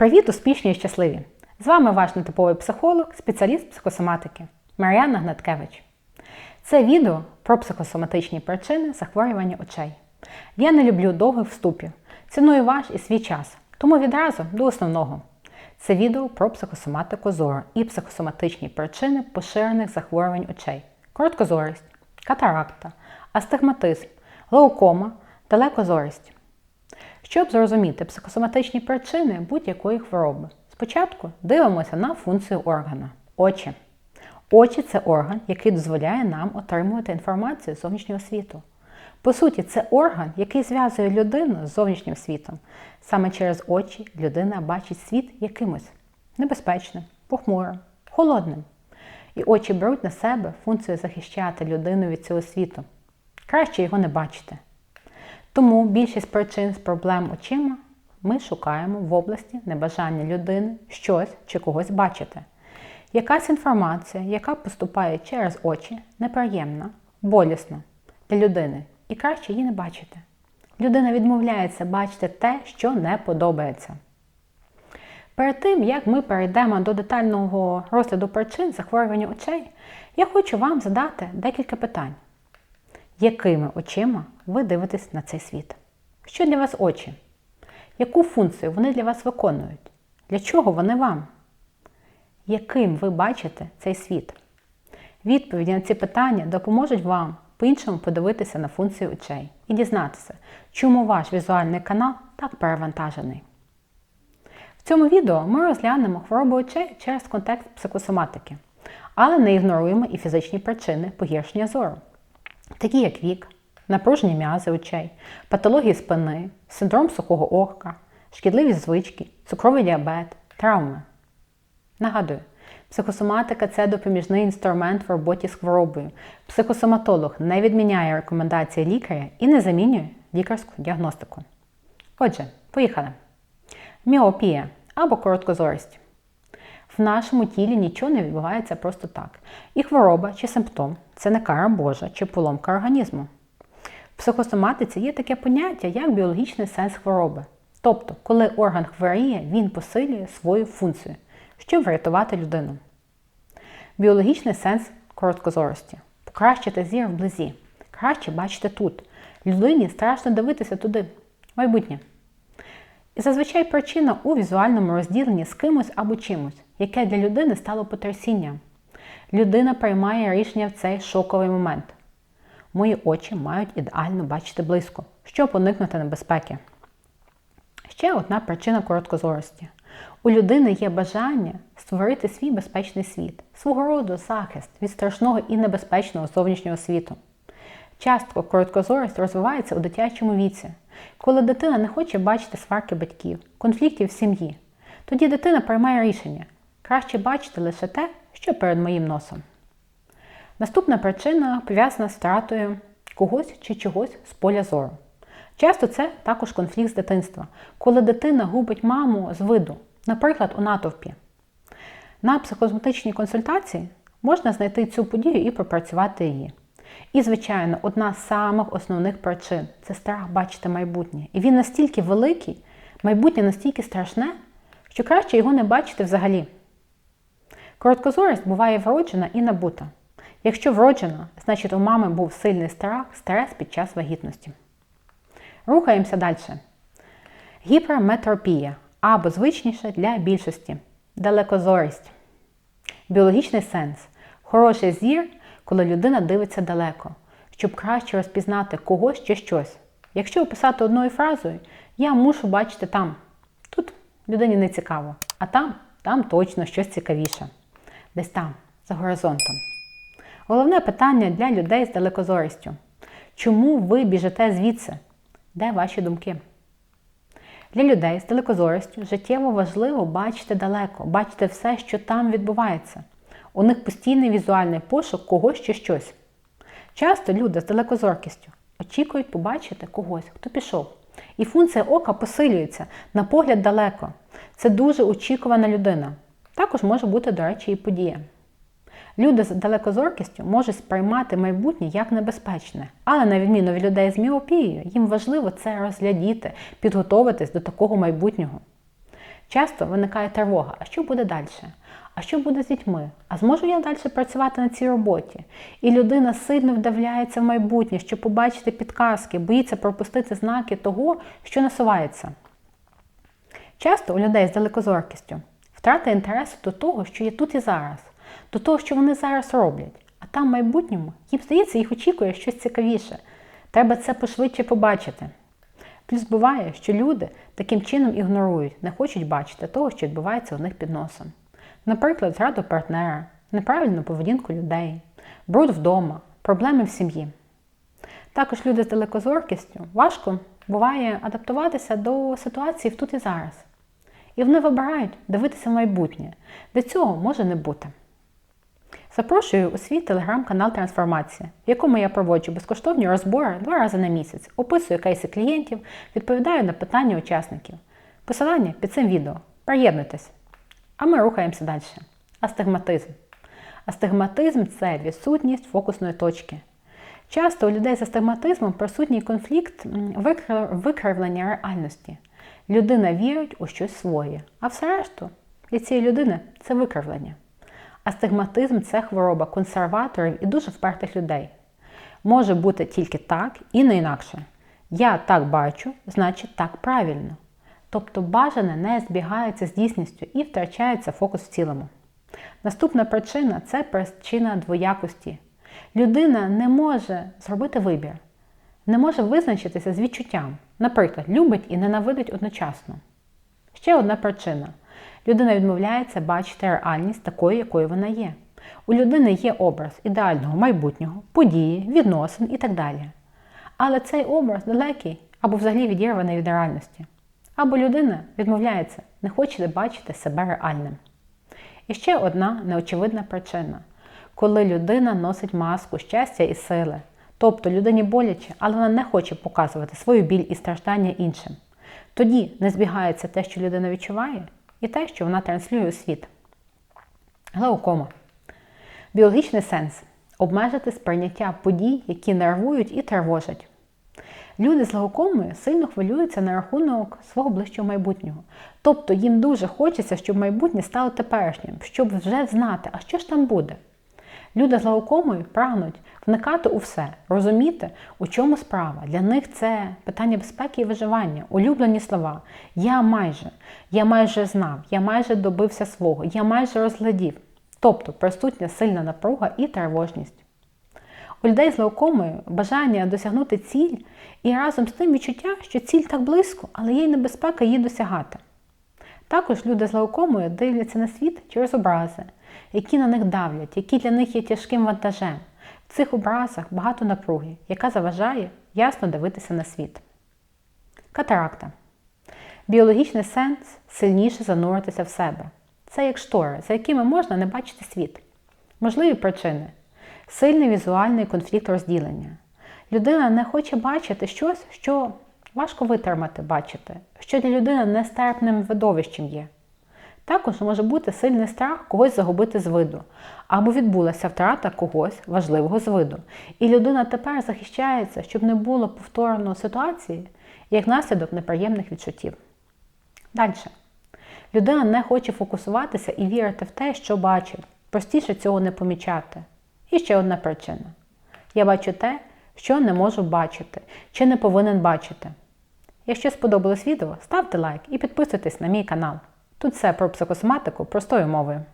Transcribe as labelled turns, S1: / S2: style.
S1: Привіт, успішні і щасливі! З вами ваш нетиповий психолог, спеціаліст психосоматики Мар'яна Гнаткевич. Це відео про психосоматичні причини захворювання очей. Я не люблю довгих вступів, ціную ваш і свій час, тому відразу до основного. Це відео про психосоматику зору і психосоматичні причини поширених захворювань очей, короткозорість, катаракта, астигматизм, глаукома, далекозорість. Щоб зрозуміти психосоматичні причини будь-якої хвороби, спочатку дивимося на функцію органа очі. Очі це орган, який дозволяє нам отримувати інформацію з зовнішнього світу. По суті, це орган, який зв'язує людину з зовнішнім світом. Саме через очі людина бачить світ якимось небезпечним, похмурим, холодним. І очі беруть на себе функцію захищати людину від цього світу. Краще його не бачити. Тому більшість причин з проблем очима ми шукаємо в області небажання людини щось чи когось бачити. Якась інформація, яка поступає через очі, неприємна, болісна для людини, і краще її не бачити. Людина відмовляється бачити те, що не подобається. Перед тим, як ми перейдемо до детального розгляду причин захворювання очей, я хочу вам задати декілька питань. Якими очима ви дивитесь на цей світ? Що для вас очі? Яку функцію вони для вас виконують? Для чого вони вам? Яким ви бачите цей світ? Відповіді на ці питання допоможуть вам по-іншому подивитися на функцію очей і дізнатися, чому ваш візуальний канал так перевантажений. В цьому відео ми розглянемо хворобу очей через контекст психосоматики, але не ігноруємо і фізичні причини погіршення зору, такі як вік, напружені м'язи очей, патології спини, синдром сухого ока, шкідливі звички, цукровий діабет, травми. Нагадую, психосоматика це допоміжний інструмент в роботі з хворобою. Психосоматолог не відміняє рекомендації лікаря і не замінює лікарську діагностику. Отже, поїхали. Міопія або короткозорість. В нашому тілі нічого не відбувається просто так. І хвороба чи симптом це не кара Божа чи поломка організму. Психосоматиці є таке поняття, як біологічний сенс хвороби. Тобто, коли орган хворіє, він посилює свою функцію, щоб врятувати людину. Біологічний сенс короткозорості покращити зір вблизі, краще бачити тут. Людині страшно дивитися туди, майбутнє. І зазвичай причина у візуальному розділенні з кимось або чимось, яке для людини стало потрясінням. Людина приймає рішення в цей шоковий момент. Мої очі мають ідеально бачити близько, щоб уникнути небезпеки. Ще одна причина короткозорості. У людини є бажання створити свій безпечний світ, свого роду захист від страшного і небезпечного зовнішнього світу. Часто короткозорість розвивається у дитячому віці, коли дитина не хоче бачити сварки батьків, конфліктів в сім'ї. Тоді дитина приймає рішення краще бачити лише те, що перед моїм носом. Наступна причина пов'язана з втратою когось чи чогось з поля зору. Часто це також конфлікт з дитинства, коли дитина губить маму з виду, наприклад, у натовпі. На психосоматичній консультації можна знайти цю подію і пропрацювати її. І, звичайно, одна з самих основних причин це страх бачити майбутнє. І він настільки великий, майбутнє настільки страшне, що краще його не бачити взагалі. Короткозорість буває вроджена і набута. Якщо вроджена, значить у мами був сильний страх, стрес під час вагітності. Рухаємося далі. Гіперметропія або звичніше для більшості далекозорість. Біологічний сенс. Хороший зір, коли людина дивиться далеко, щоб краще розпізнати когось чи щось. Якщо описати одною фразою, я мушу бачити там. Тут людині не цікаво, а там, там точно щось цікавіше. Десь там, за горизонтом. Головне питання для людей з далекозорістю. Чому ви біжите звідси? Де ваші думки? Для людей з далекозорістю життєво важливо бачити далеко, бачити все, що там відбувається. У них постійний візуальний пошук когось чи щось. Часто люди з далекозоркістю очікують побачити когось, хто пішов. І функція ока посилюється на погляд далеко. Це дуже очікувана людина. Також може бути, до речі, і подія. Люди з далекозоркістю можуть сприймати майбутнє як небезпечне, але на відміну від людей з міопією, їм важливо це розглядіти, підготуватись до такого майбутнього. Часто виникає тривога, а що буде далі? А що буде з дітьми? А зможу я далі працювати на цій роботі? І людина сильно вдавляється в майбутнє, щоб побачити підказки, боїться пропустити знаки того, що насувається. Часто у людей з далекозоркістю втрата інтересу до того, що є тут і зараз, до того, що вони зараз роблять. А там в майбутньому їм здається, їх очікує щось цікавіше. Треба це пошвидше побачити. Плюс буває, що люди таким чином ігнорують, не хочуть бачити того, що відбувається у них під носом. Наприклад, зраду партнера, неправильну поведінку людей, бруд вдома, проблеми в сім'ї. Також люди з далекозоркістю важко буває адаптуватися до ситуації в тут і зараз. І вони вибирають дивитися в майбутнє, де цього може не бути. Запрошую у свій телеграм-канал Трансформація, в якому я проводжу безкоштовні розбори два рази на місяць, описую кейси клієнтів, відповідаю на питання учасників. Посилання під цим відео. Приєднуйтесь! А ми рухаємося далі. Астигматизм. Астигматизм це відсутність фокусної точки. Часто у людей з астигматизмом присутній конфлікт викривлення реальності. Людина вірить у щось своє, а все решту для цієї людини це викривлення. Астигматизм це хвороба консерваторів і дуже впертих людей. Може бути тільки так і не інакше. Я так бачу, значить так правильно. Тобто бажане не збігається з дійсністю і втрачається фокус в цілому. Наступна причина це причина двоякості. Людина не може зробити вибір, не може визначитися з відчуттям. Наприклад, любить і ненавидить одночасно. Ще одна причина. Людина відмовляється бачити реальність такою, якою вона є. У людини є образ ідеального майбутнього, події, відносин і так далі. Але цей образ далекий або взагалі відірваний від реальності. Або людина відмовляється, не хоче бачити себе реальним. І ще одна неочевидна причина, коли людина носить маску щастя і сили. Тобто людині боляче, але вона не хоче показувати свою біль і страждання іншим. Тоді не збігається те, що людина відчуває, і те, що вона транслює у світ. Глаукома. Біологічний сенс обмежити сприйняття подій, які нервують і тривожать. Люди з глаукомою сильно хвилюються на рахунок свого ближчого майбутнього. Тобто їм дуже хочеться, щоб майбутнє стало теперішнім, щоб вже знати, а що ж там буде. Люди з глаукомою прагнуть вникати у все, розуміти, у чому справа. Для них це питання безпеки і виживання, улюблені слова. Я майже, я майже знав, я майже добився свого, я майже розглядів. Тобто присутня сильна напруга і тривожність. У людей з лаукомою бажання досягнути ціль і разом з тим відчуття, що ціль так близько, але є й небезпека її досягати. Також люди з лаукомою дивляться на світ через образи, які на них давлять, які для них є тяжким вантажем. В цих образах багато напруги, яка заважає ясно дивитися на світ. Катаракта. Біологічний сенс сильніше зануритися в себе. Це як штори, за якими можна не бачити світ. Можливі причини сильний візуальний конфлікт розділення. Людина не хоче бачити щось, що важко витримати бачити, що для людини нестерпним видовищем є. Також може бути сильний страх когось загубити з виду, або відбулася втрата когось важливого з виду. І людина тепер захищається, щоб не було повторно ситуації, як наслідок неприємних відчуттів. Далі. Людина не хоче фокусуватися і вірити в те, що бачить. Простіше цього не помічати. І ще одна причина. Я бачу те, що не можу бачити, чи не повинен бачити. Якщо сподобалось відео, ставте лайк і підписуйтесь на мій канал. Тут все про психосоматику простою мовою.